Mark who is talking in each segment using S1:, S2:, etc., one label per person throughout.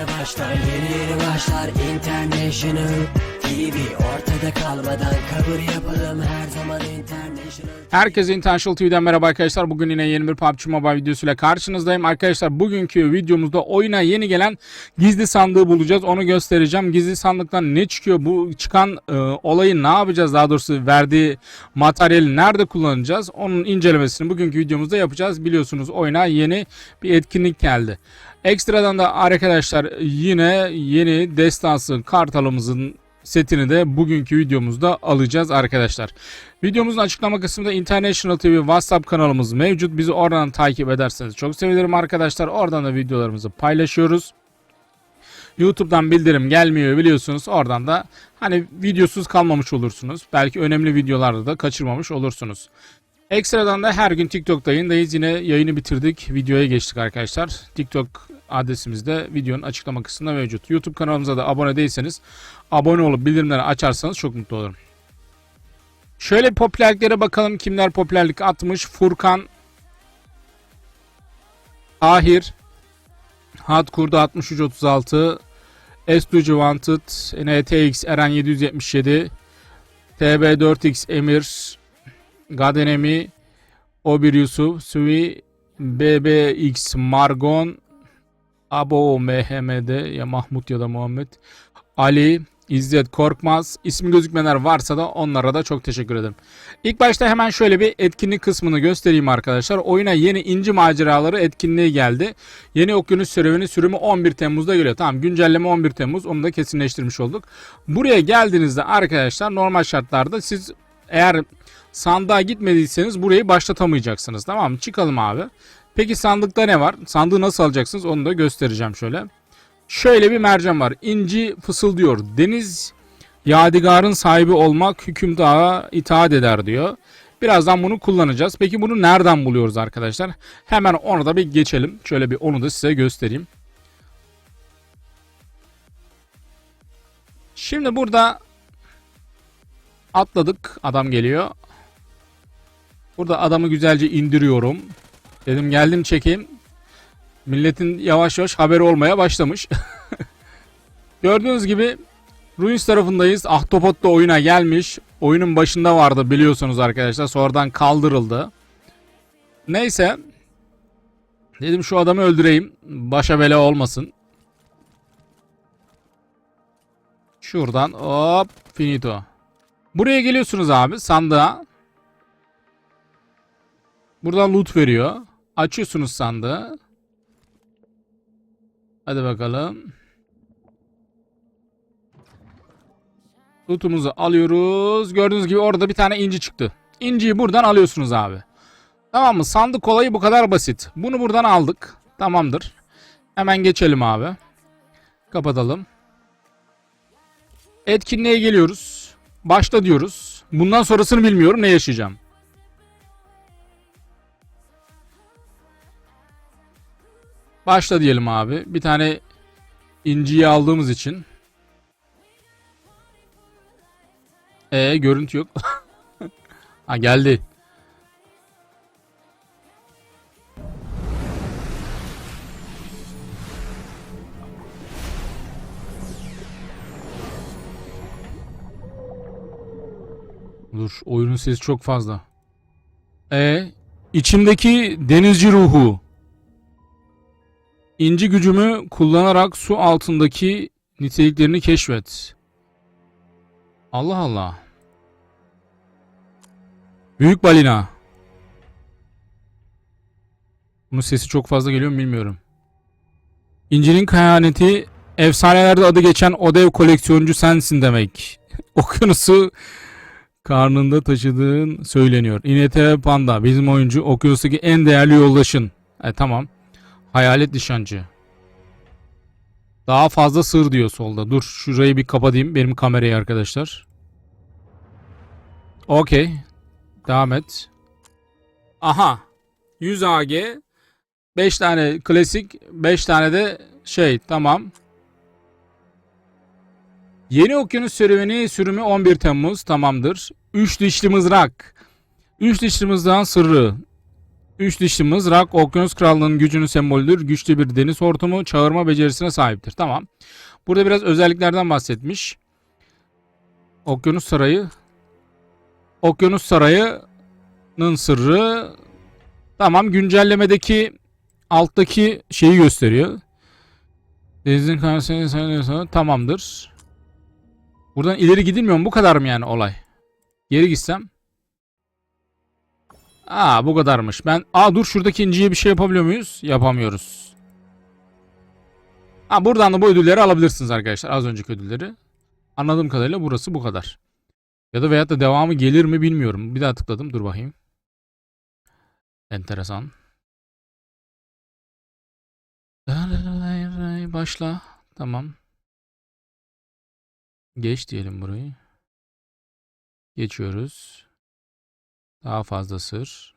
S1: yeni başlar Yeni yeni başlar International TV Ortada kalmadan kabul yapalım Her zaman International
S2: Herkese International TV'den merhaba arkadaşlar. Bugün yine yeni bir PUBG Mobile videosuyla karşınızdayım. Arkadaşlar bugünkü videomuzda oyuna yeni gelen gizli sandığı bulacağız. Onu göstereceğim. Gizli sandıktan ne çıkıyor? Bu çıkan e, olayı ne yapacağız? Daha doğrusu verdiği materyali nerede kullanacağız? Onun incelemesini bugünkü videomuzda yapacağız. Biliyorsunuz oyuna yeni bir etkinlik geldi. Ekstradan da arkadaşlar yine yeni destansı kartalımızın setini de bugünkü videomuzda alacağız arkadaşlar. Videomuzun açıklama kısmında International TV WhatsApp kanalımız mevcut. Bizi oradan takip ederseniz çok sevinirim arkadaşlar. Oradan da videolarımızı paylaşıyoruz. YouTube'dan bildirim gelmiyor biliyorsunuz. Oradan da hani videosuz kalmamış olursunuz. Belki önemli videolarda da kaçırmamış olursunuz. Ekstradan da her gün TikTok'ta yayındayız. Yine yayını bitirdik. Videoya geçtik arkadaşlar. TikTok adresimiz de videonun açıklama kısmında mevcut. YouTube kanalımıza da abone değilseniz abone olup bildirimleri açarsanız çok mutlu olurum. Şöyle popülerliklere bakalım kimler popülerlik atmış. Furkan Ahir Hat Kurdu 6336 S2 Wanted NTX Eren 777 TB4X Emir Gadenemi Obir Yusuf Sui BBX Margon Abo MHM'de ya Mahmut ya da Muhammed Ali İzzet Korkmaz ismi gözükmeyenler varsa da onlara da çok teşekkür ederim. İlk başta hemen şöyle bir etkinlik kısmını göstereyim arkadaşlar. Oyuna yeni inci maceraları etkinliği geldi. Yeni okyanus serüveni sürümü 11 Temmuz'da geliyor. Tamam güncelleme 11 Temmuz onu da kesinleştirmiş olduk. Buraya geldiğinizde arkadaşlar normal şartlarda siz eğer sandığa gitmediyseniz burayı başlatamayacaksınız. Tamam mı? Çıkalım abi. Peki sandıkta ne var? Sandığı nasıl alacaksınız onu da göstereceğim şöyle. Şöyle bir mercan var. İnci fısıldıyor. Deniz yadigarın sahibi olmak hükümdara itaat eder diyor. Birazdan bunu kullanacağız. Peki bunu nereden buluyoruz arkadaşlar? Hemen onu da bir geçelim. Şöyle bir onu da size göstereyim. Şimdi burada atladık. Adam geliyor. Burada adamı güzelce indiriyorum. Dedim geldim çekeyim. Milletin yavaş yavaş haberi olmaya başlamış. Gördüğünüz gibi Ruins tarafındayız. Ahtapot da oyuna gelmiş. Oyunun başında vardı biliyorsunuz arkadaşlar. Sonradan kaldırıldı. Neyse. Dedim şu adamı öldüreyim. Başa bela olmasın. Şuradan hop finito. Buraya geliyorsunuz abi sandığa. Buradan loot veriyor. Açıyorsunuz sandığı. Hadi bakalım. Loot'umuzu alıyoruz. Gördüğünüz gibi orada bir tane inci çıktı. İnciyi buradan alıyorsunuz abi. Tamam mı? Sandık olayı bu kadar basit. Bunu buradan aldık. Tamamdır. Hemen geçelim abi. Kapatalım. Etkinliğe geliyoruz. Başla diyoruz. Bundan sonrasını bilmiyorum. Ne yaşayacağım? Başla diyelim abi. Bir tane inciyi aldığımız için. E görüntü yok. ha geldi. Dur oyunun sesi çok fazla. E içimdeki denizci ruhu. İnci gücümü kullanarak su altındaki niteliklerini keşfet. Allah Allah. Büyük balina. Bunun sesi çok fazla geliyor mu bilmiyorum. İncinin kehaneti efsanelerde adı geçen o dev koleksiyoncu sensin demek. Okyanusu karnında taşıdığın söyleniyor. İnete Panda bizim oyuncu okyanustaki en değerli yoldaşın. E tamam. Hayalet nişancı. Daha fazla sır diyor solda. Dur şurayı bir kapatayım benim kamerayı arkadaşlar. Okey. Devam et. Aha. 100 AG. 5 tane klasik. 5 tane de şey tamam. Yeni okyanus serüveni sürümü 11 Temmuz tamamdır. 3 dişli mızrak. 3 dişli mızrağın sırrı. Üç dişli mızrak okyanus krallığının gücünün sembolüdür. Güçlü bir deniz hortumu çağırma becerisine sahiptir. Tamam. Burada biraz özelliklerden bahsetmiş. Okyanus sarayı. Okyanus sarayının sırrı. Tamam güncellemedeki alttaki şeyi gösteriyor. Denizin sayılıyorsa tamamdır. Buradan ileri gidilmiyor mu? Bu kadar mı yani olay? Geri gitsem. Aa bu kadarmış. Ben aa dur şuradaki inciye bir şey yapabiliyor muyuz? Yapamıyoruz. Ha buradan da bu ödülleri alabilirsiniz arkadaşlar. Az önceki ödülleri. Anladığım kadarıyla burası bu kadar. Ya da veyahut da devamı gelir mi bilmiyorum. Bir daha tıkladım. Dur bakayım. Enteresan. Başla. Tamam. Geç diyelim burayı. Geçiyoruz. Daha fazla sır.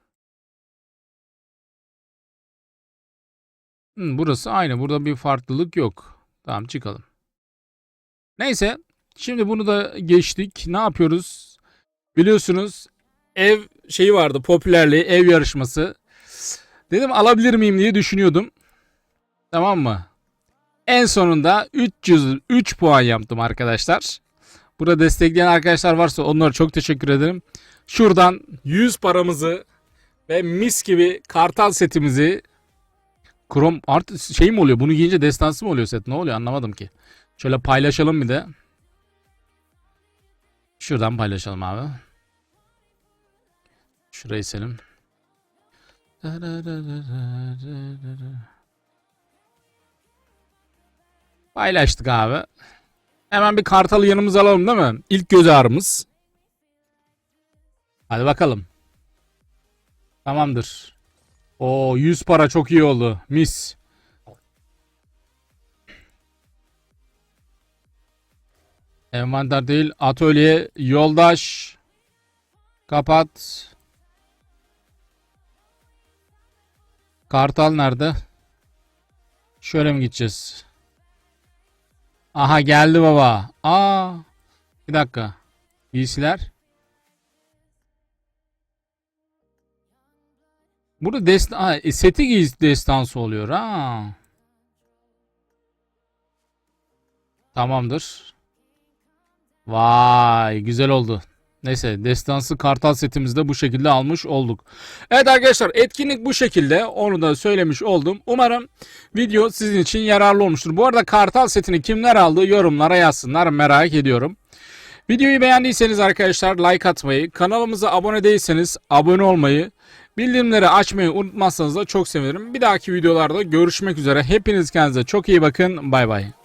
S2: Hı, burası aynı. Burada bir farklılık yok. Tamam çıkalım. Neyse. Şimdi bunu da geçtik. Ne yapıyoruz? Biliyorsunuz ev şeyi vardı. Popülerliği, ev yarışması. Dedim alabilir miyim diye düşünüyordum. Tamam mı? En sonunda 303 puan yaptım arkadaşlar. Burada destekleyen arkadaşlar varsa onlara çok teşekkür ederim. Şuradan 100 paramızı ve mis gibi kartal setimizi Krom artık şey mi oluyor? Bunu giyince destansı mı oluyor set? Ne oluyor? Anlamadım ki. Şöyle paylaşalım bir de. Şuradan paylaşalım abi. Şurayı selim. Paylaştık abi. Hemen bir kartalı yanımıza alalım değil mi? İlk göz ağrımız. Hadi bakalım. Tamamdır. O 100 para çok iyi oldu. Mis. Envanter değil. Atölye. Yoldaş. Kapat. Kartal nerede? Şöyle mi gideceğiz? Aha geldi baba. Aa. Bir dakika. Giysiler. Burada destan ha, e, seti giy destansı oluyor ha. Tamamdır. Vay güzel oldu. Neyse destansı kartal setimizi de bu şekilde almış olduk. Evet arkadaşlar etkinlik bu şekilde. Onu da söylemiş oldum. Umarım video sizin için yararlı olmuştur. Bu arada kartal setini kimler aldı yorumlara yazsınlar merak ediyorum. Videoyu beğendiyseniz arkadaşlar like atmayı, kanalımıza abone değilseniz abone olmayı, bildirimleri açmayı unutmazsanız da çok sevinirim. Bir dahaki videolarda görüşmek üzere. Hepiniz kendinize çok iyi bakın. Bay bay.